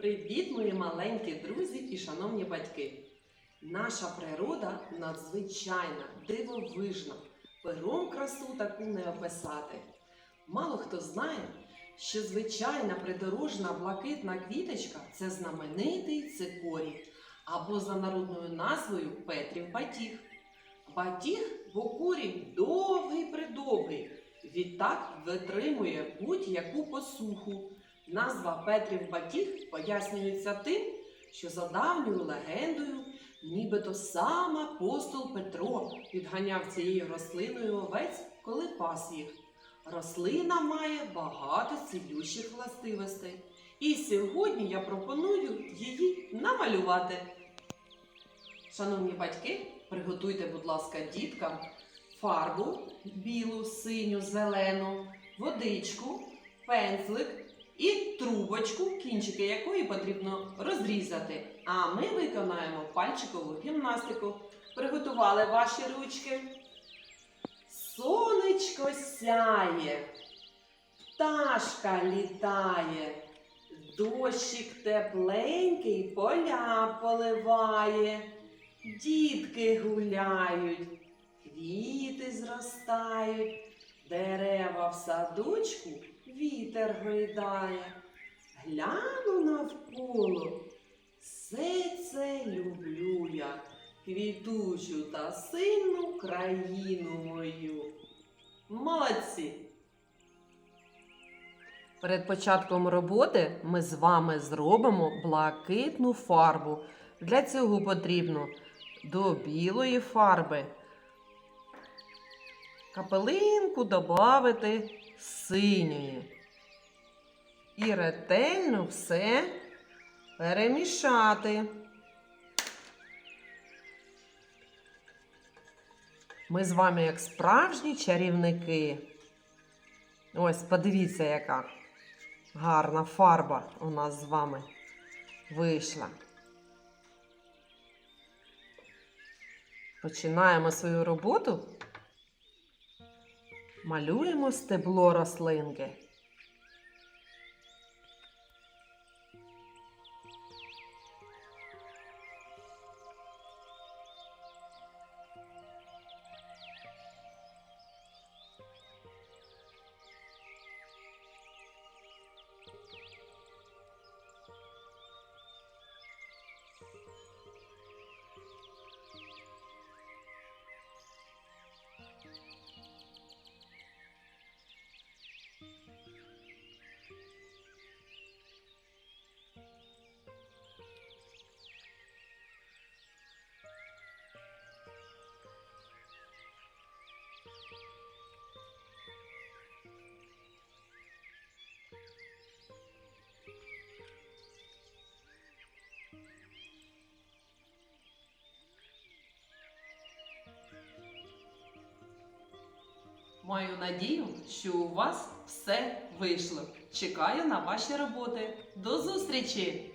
Привіт, мої маленькі друзі і шановні батьки! Наша природа надзвичайна, дивовижна. Пером красу таку не описати. Мало хто знає, що звичайна придорожна блакитна квіточка це знаменитий цикорій, або за народною назвою Петрів батіг. Батіг, бо корінь довгий придовгий, відтак витримує будь-яку посуху. Назва Петрів батіг пояснюється тим, що за давньою легендою, нібито сам апостол Петро підганяв цією рослиною овець, коли пас їх. Рослина має багато цілющих властивостей. І сьогодні я пропоную її намалювати. Шановні батьки, приготуйте, будь ласка, діткам фарбу білу, синю, зелену, водичку, пензлик і трубочку, кінчики якої потрібно розрізати. А ми виконаємо пальчикову гімнастику. Приготували ваші ручки. Сонечко сяє, пташка літає, дощик тепленький поля поливає, дітки гуляють, квіти зростають, дерева в садочку вітер гойдає. Гляну навколо, все це люблю я, квітучу та сильну країну мою. Молодці! Перед початком роботи ми з вами зробимо блакитну фарбу. Для цього потрібно до білої фарби капелинку додати синьої. І ретельно все перемішати. Ми з вами як справжні чарівники. Ось, подивіться, яка гарна фарба у нас з вами вийшла. Починаємо свою роботу. Малюємо стебло рослинки. Маю надію, що у вас все вийшло. Чекаю на ваші роботи. До зустрічі!